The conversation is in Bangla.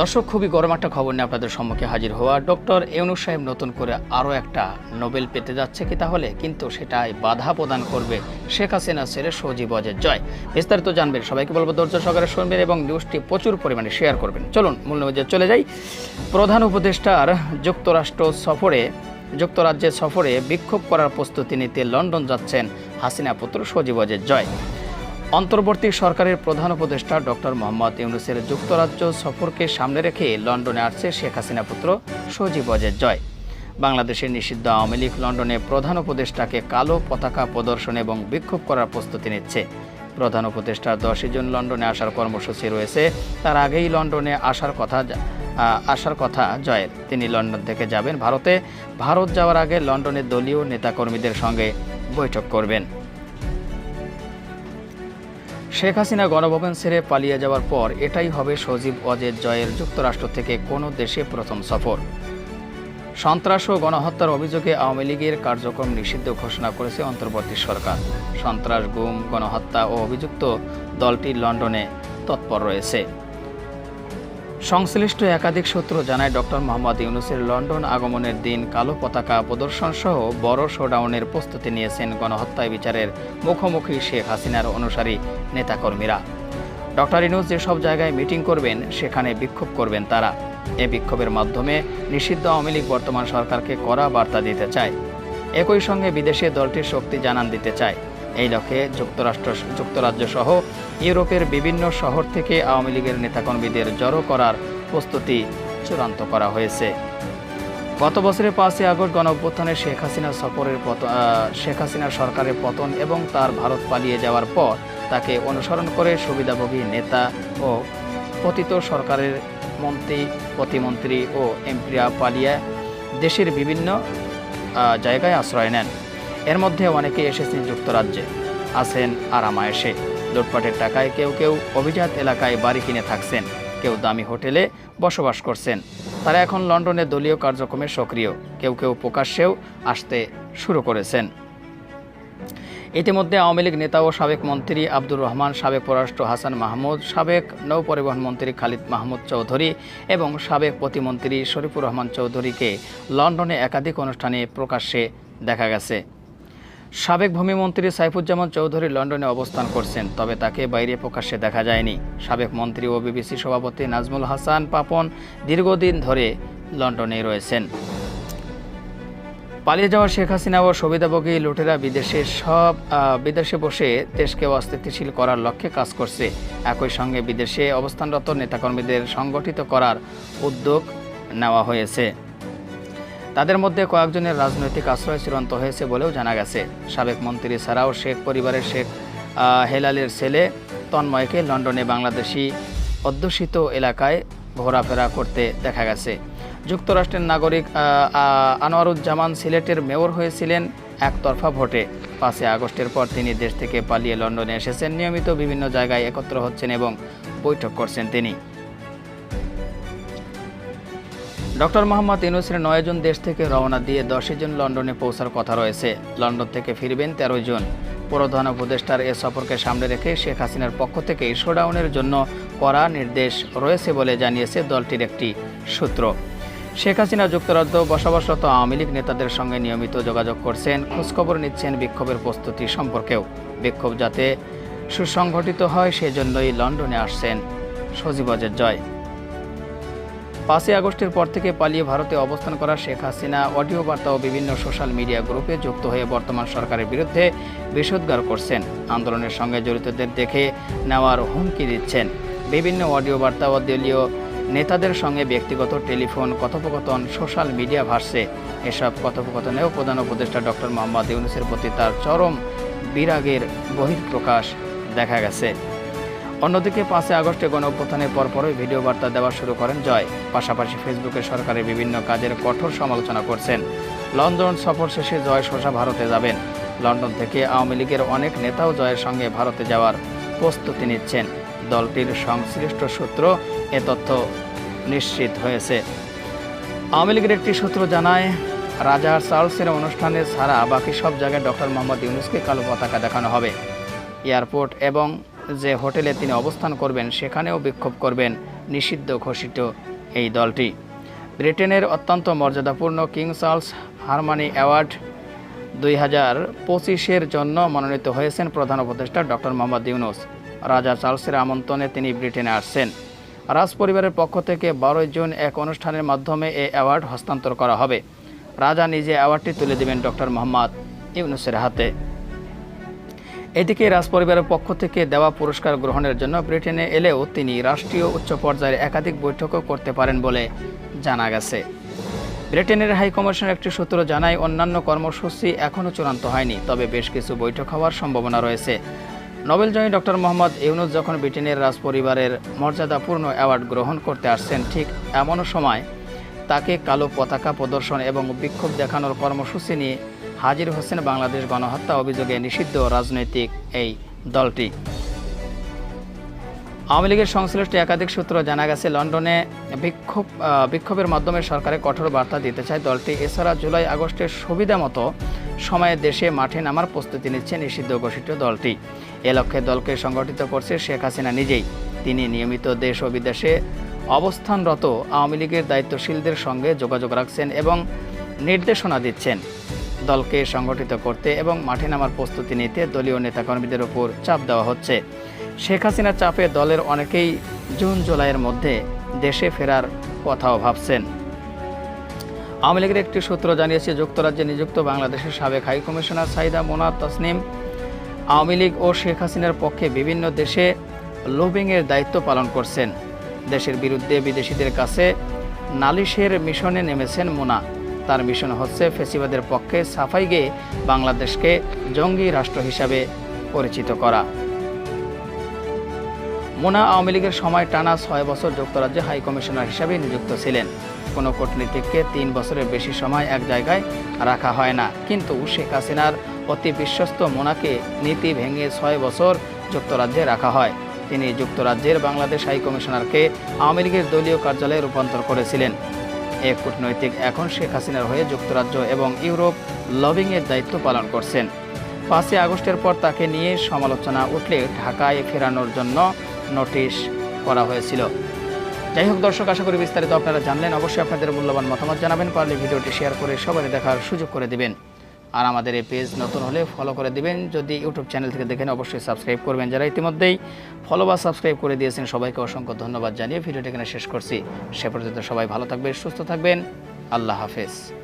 দর্শক, খুবই গরম একটা খবর নিয়ে আপনাদের সম্মুখে হাজির হওয়া। ডক্টর ইউনুস সাহেব নতুন করে আরও একটা নোবেল পেতে যাচ্ছে কি তাহলে? কিন্তু সেটাই বাধা প্রদান করবে শেখ হাসিনা ছেলে সজীব অজের জয়। বিস্তারিত জানবেন, সবাইকে বলব ধৈর্য সহকারে শুনবেন এবং নিউজটি প্রচুর পরিমাণে শেয়ার করবেন। চলুন, মূল নিউজে চলে যাই। প্রধান উপদেষ্টার যুক্তরাষ্ট্র সফরে, যুক্তরাজ্যের সফরে বিক্ষোভ করার প্রস্তুতি নিতে লন্ডন যাচ্ছেন হাসিনা পুত্র সজীব অজের জয়। অন্তর্বর্তী সরকারের প্রধান উপদেষ্টা ডক্টর মোহাম্মদ ইউনুসের যুক্তরাজ্য সফরকে সামনে রেখে লন্ডনে আসছে শেখ হাসিনা পুত্র সজীব অজের জয়। বাংলাদেশের নিষিদ্ধ আওয়ামী লীগ লন্ডনে প্রধান উপদেষ্টাকে কালো পতাকা প্রদর্শন এবং বিক্ষোভ করার প্রস্তুতি নিচ্ছে। প্রধান উপদেষ্টার দশই জুন লন্ডনে আসার কর্মসূচি রয়েছে। তার আগেই লন্ডনে আসার কথা আসার কথা জয়ের তিনি লন্ডন থেকে যাবেন ভারতে। ভারত যাওয়ার আগে লন্ডনের দলীয় নেতাকর্মীদের সঙ্গে বৈঠক করবেন। শেখ হাসিনা গণভবন ছেড়ে পালিয়ে যাওয়ার পর এটাই হবে সজীব অজের জয়ের যুক্তরাষ্ট্র থেকে কোনো দেশে প্রথম সফর। সন্ত্রাস ও গণহত্যার অভিযোগে আওয়ামী লীগের কার্যক্রম নিষিদ্ধ ঘোষণা করেছে অন্তর্বর্তী সরকার। সন্ত্রাস, গুম, গণহত্যা ও অভিযুক্ত দলটি লন্ডনে তৎপর রয়েছে। সংশ্লিষ্ট একাধিক সূত্র জানায় ডক্টর মোহাম্মদ ইউনুসের লন্ডন আগমনের দিন কালো পতাকা প্রদর্শন সহ বড় শোডাউনের প্রস্তুতি নিয়েছেন গণহত্যায় বিচারের মুখোমুখি শেখ হাসিনার অনুসারী নেতাকর্মীরা। ডক্টর ইউনুস যেসব জায়গায় মিটিং করবেন, সেখানে বিক্ষোভ করবেন তারা। এ বিক্ষোভের মাধ্যমে নিষিদ্ধ আওয়ামী লীগ বর্তমান সরকারকে কড়া বার্তা দিতে চায়। একই সঙ্গে বিদেশে দলটির শক্তি জানান দিতে চায়। এই লক্ষ্যে যুক্তরাষ্ট্র যুক্তরাজ্য সহ ইউরোপের বিভিন্ন শহর থেকে আওয়ামী লীগের নেতাকর্মীদের জড়ো করার প্রস্তুতি চূড়ান্ত করা হয়েছে। গত বছরের পাঁচই আগস্ট গণ অভ্যুত্থানে শেখ হাসিনা সফরের শেখ হাসিনা সরকারের পতন এবং তার ভারত পালিয়ে যাওয়ার পর তাকে অনুসরণ করে সুবিধাভোগী নেতা ও পতিত সরকারের মন্ত্রী, প্রতিমন্ত্রী ও এমপিরা পালিয়ে দেশের বিভিন্ন জায়গায় আশ্রয় নেন। এর মধ্যে অনেকে এসেছেন যুক্তরাজ্যে, আছেন আরামায়েশে। লুটপাটের টাকায় কেউ কেউ অভিজাত এলাকায় বাড়ি কিনে থাকছেন। কেউ দামি হোটেলে বসবাস করছেন। তারা এখন লন্ডনে দলীয় কার্যক্রমে সক্রিয়। কেউ কেউ প্রকাশ্যেও আসতে শুরু করেছেন। ইতিমধ্যে আওয়ামী লীগ নেতা ও সাবেক মন্ত্রী আব্দুর রহমান, সাবেক পররাষ্ট্র হাসান মাহমুদ, সাবেক নৌপরিবহন মন্ত্রী খালিদ মাহমুদ চৌধুরী এবং সাবেক প্রতিমন্ত্রী শরীফুর রহমান চৌধুরীকে লন্ডনে একাধিক অনুষ্ঠানে প্রকাশ্যে দেখা গেছে। সাবেক ভূমিমন্ত্রী সাইফুজ্জামান চৌধুরী লন্ডনে অবস্থান করছেন, তবে তাকে বাইরে প্রকাশ্যে দেখা যায়নি। সাবেক মন্ত্রী ও বিবিসি সভাপতি নাজমুল হাসান পাপন দীর্ঘদিন ধরে লন্ডনে রয়েছেন। পালিয়ে যাওয়া শেখ হাসিনা ও সুবিধাভোগী লুটেরা বিদেশে সব বিদেশে বসে দেশকে অস্থিতিশীল করার লক্ষ্যে কাজ করছে। একই সঙ্গে বিদেশে অবস্থানরত নেতাকর্মীদের সংগঠিত করার উদ্যোগ নেওয়া হয়েছে। তাদের মধ্যে কয়েকজনের রাজনৈতিক আশ্রয় চূড়ান্ত হয়েছে বলেও জানা গেছে। সাবেক মন্ত্রী ছাড়াও শেখ পরিবারের শেখ হেলালের ছেলে তন্ময়কে লন্ডনে বাংলাদেশি অধ্যুষিত এলাকায় ঘোরাফেরা করতে দেখা গেছে। যুক্তরাষ্ট্রের নাগরিক আনোয়ারুজ্জামান সিলেটের মেয়র হয়েছিলেন একতরফা ভোটে। পাঁচই আগস্টের পর তিনি দেশ থেকে পালিয়ে লন্ডনে এসেছেন। নিয়মিত বিভিন্ন জায়গায় একত্র হচ্ছেন এবং বৈঠক করছেন তিনি। ডক্টর মোহাম্মদ ইউনুসের নয় জন দেশ থেকে রওনা দিয়ে দশই জন লন্ডনে পৌঁছার কথা রয়েছে। লন্ডন থেকে ফিরবেন তেরোই জন। প্রধান উপদেষ্টার এ সফরকে সামনে রেখে শেখ হাসিনার পক্ষ থেকে শোডাউনের জন্য কড়া নির্দেশ রয়েছে বলে জানিয়েছে দলটির একটি সূত্র। শেখ হাসিনা যুক্তরাজ্য বসবাসরত আওয়ামী লীগ নেতাদের সঙ্গে নিয়মিত যোগাযোগ করছেন, খোঁজখবর নিচ্ছেন বিক্ষোভের প্রস্তুতি সম্পর্কেও। বিক্ষোভ যাতে সুসংগঠিত হয়, সেজন্যই লন্ডনে আসছেন সজীবজের জয়। পাঁচই আগস্টের পর থেকে পালিয়ে ভারতে অবস্থান করা শেখ হাসিনা অডিও বার্তা ও বিভিন্ন সোশ্যাল মিডিয়া গ্রুপে যুক্ত হয়ে বর্তমান সরকারের বিরুদ্ধে বিষোদ্গার করছেন। আন্দোলনের সঙ্গে জড়িতদের দেখে নেওয়ার হুমকি দিচ্ছেন। বিভিন্ন অডিও বার্তা ও দলীয় নেতাদের সঙ্গে ব্যক্তিগত টেলিফোন, কথোপকথন, সোশ্যাল মিডিয়া ভাসছে। এসব কথোপকথনেও প্রধান উপদেষ্টা ডক্টর মোহাম্মদ ইউনুসের প্রতি তার চরম বিরাগের বহিঃপ্রকাশ দেখা গেছে। অন্যদিকে পাঁচই আগস্টে গণ অভ্যুত্থানের পরপরই ভিডিও বার্তা দেওয়া শুরু করেন জয়। পাশাপাশি ফেসবুকে সরকারের বিভিন্ন কাজের কঠোর সমালোচনা করছেন। লন্ডন সফর শেষে জয় সোজা ভারতে যাবেন। লন্ডন থেকে আওয়ামী লীগের অনেক নেতাও জয়ের সঙ্গে ভারতে যাওয়ার প্রস্তুতি নিচ্ছেন। দলটির সংশ্লিষ্ট সূত্র এ তথ্য নিশ্চিত হয়েছে। আওয়ামী লীগের একটি সূত্র জানায়, রাজা চার্লসের অনুষ্ঠানে ছাড়া বাকি সব জায়গায় ডক্টর মোহাম্মদ ইউনুসকে কালো পতাকা দেখানো হবে। এয়ারপোর্ট এবং যে হোটেলে তিনি অবস্থান করবেন, সেখানেও বিক্ষোভ করবেন নিষিদ্ধ ঘোষিত এই দলটি। ব্রিটেনের অত্যন্ত মর্যাদাপূর্ণ কিং চার্লস হারমানি অ্যাওয়ার্ড দুই হাজার পঁচিশের জন্য মনোনীত হয়েছেন প্রধান উপদেষ্টা ডক্টর মোহাম্মদ ইউনুস। রাজা চার্লসের আমন্ত্রণে তিনি ব্রিটেনে আসছেন। রাজ পরিবারের পক্ষ থেকে বারোই জুন এক অনুষ্ঠানের মাধ্যমে এই অ্যাওয়ার্ড হস্তান্তর করা হবে। রাজা নিজে অ্যাওয়ার্ডটি তুলে দেবেন ডক্টর মোহাম্মদ ইউনুসের হাতে। এদিকে রাজপরিবারের পক্ষ থেকে দেওয়া পুরস্কার গ্রহণের জন্য ব্রিটেনে এলেও তিনি রাষ্ট্রীয় উচ্চ পর্যায়ের একাধিক বৈঠকও করতে পারেন বলে জানা গেছে। ব্রিটেনের হাই কমিশনের একটি সূত্র জানায়, অন্যান্য কর্মসূচি এখনও চূড়ান্ত হয়নি, তবে বেশ কিছু বৈঠক হওয়ার সম্ভাবনা রয়েছে। নোবেলজয়ী ডক্টর মোহাম্মদ ইউনুস যখন ব্রিটেনের রাজপরিবারের মর্যাদাপূর্ণ অ্যাওয়ার্ড গ্রহণ করতে আসছেন, ঠিক এমনও সময় তাকে কালো পতাকা প্রদর্শন এবং বিক্ষোভ দেখানোর কর্মসূচি নিয়ে হাজির হোসেন বাংলাদেশ গণহত্যা অভিযোগে নিষিদ্ধ রাজনৈতিক এই দলটি। আওয়ামী লীগের সংশ্লিষ্ট একাধিক সূত্র জানা গেছে, লন্ডনে বিক্ষোভ বিক্ষোভের মাধ্যমে সরকারের কঠোর বার্তা দিতে চায় দলটি। এছাড়া জুলাই আগস্টের সুবিধা মতো সময়ে দেশে মাঠে নামার প্রস্তুতি নিচ্ছে নিষিদ্ধ ঘোষিত দলটি। এ লক্ষ্যে দলকে সংগঠিত করছে শেখ হাসিনা নিজেই। তিনি নিয়মিত দেশ ও বিদেশে অবস্থানরত আওয়ামী লীগের দায়িত্বশীলদের সঙ্গে যোগাযোগ রাখছেন এবং নির্দেশনা দিচ্ছেন। দলকে সংগঠিত করতে এবং মাঠে নামার প্রস্তুতি নিতে দলীয় নেতাকর্মীদের উপর চাপ দেওয়া হচ্ছে। শেখ হাসিনার চাপে দলের অনেকেই জুন জুলাইয়ের মধ্যে দেশে ফেরার কথাও ভাবছেন। আওয়ামী লীগের একটি সূত্র জানিয়েছে, যুক্তরাজ্যে নিযুক্ত বাংলাদেশের সাবেক high commissioner Saida Muna Tasnim, Awami League ও শেখ হাসিনার পক্ষে বিভিন্ন দেশে লোবিংয়ের দায়িত্ব পালন করছেন। দেশের বিরুদ্ধে বিদেশিদের কাছে নালিশের মিশনে নেমেছেন মোনা তার মিশন হচ্ছে ফেসিবাদের পক্ষে সাফাই গেয়ে বাংলাদেশকে জঙ্গি রাষ্ট্র হিসাবে পরিচিত করা। মোনা আওয়ামী লীগের সময় টানা ছয় বছর যুক্তরাজ্যে হাই কমিশনার হিসাবে নিযুক্ত ছিলেন। কোনো কূটনীতিককে তিন বছরের বেশি সময় এক জায়গায় রাখা হয় না। কিন্তু শেখ হাসিনার অতি বিশ্বস্ত মোনাকে নীতি ভেঙে ছয় বছর যুক্তরাজ্যে রাখা হয়। তিনি যুক্তরাজ্যের বাংলাদেশ হাই কমিশনারকে আওয়ামী লীগের দলীয় কার্যালয়ে রূপান্তর করেছিলেন। এ কূটনৈতিক এখন শেখ হাসিনার হয়ে যুক্তরাজ্য এবং ইউরোপ লবিংয়ের দায়িত্ব পালন করছেন। পাঁচই আগস্টের পর তাকে নিয়ে সমালোচনা উঠলে ঢাকায় ফেরানোর জন্য নোটিশ করা হয়েছিল। যাই হোক, দর্শক, আশা করি বিস্তারিত আপনারা জানলেন। অবশ্যই আপনাদের মূল্যবান মতামত জানাবেন। পারলে ভিডিওটি শেয়ার করে সবাই দেখার সুযোগ করে দিবেন। আর আমাদের এই পেজ নতুন হলে ফলো করে দিবেন। যদি ইউটিউব চ্যানেল থেকে দেখেন, অবশ্যই সাবস্ক্রাইব করবেন। যারা ইতিমধ্যেই ফলো বা সাবস্ক্রাইব করে দিয়েছেন, সবাইকে অসংখ্য ধন্যবাদ জানিয়ে ভিডিওটি এখানে শেষ করছি। সে পর্যন্ত সবাই ভালো থাকবেন, সুস্থ থাকবেন। আল্লাহ হাফেজ।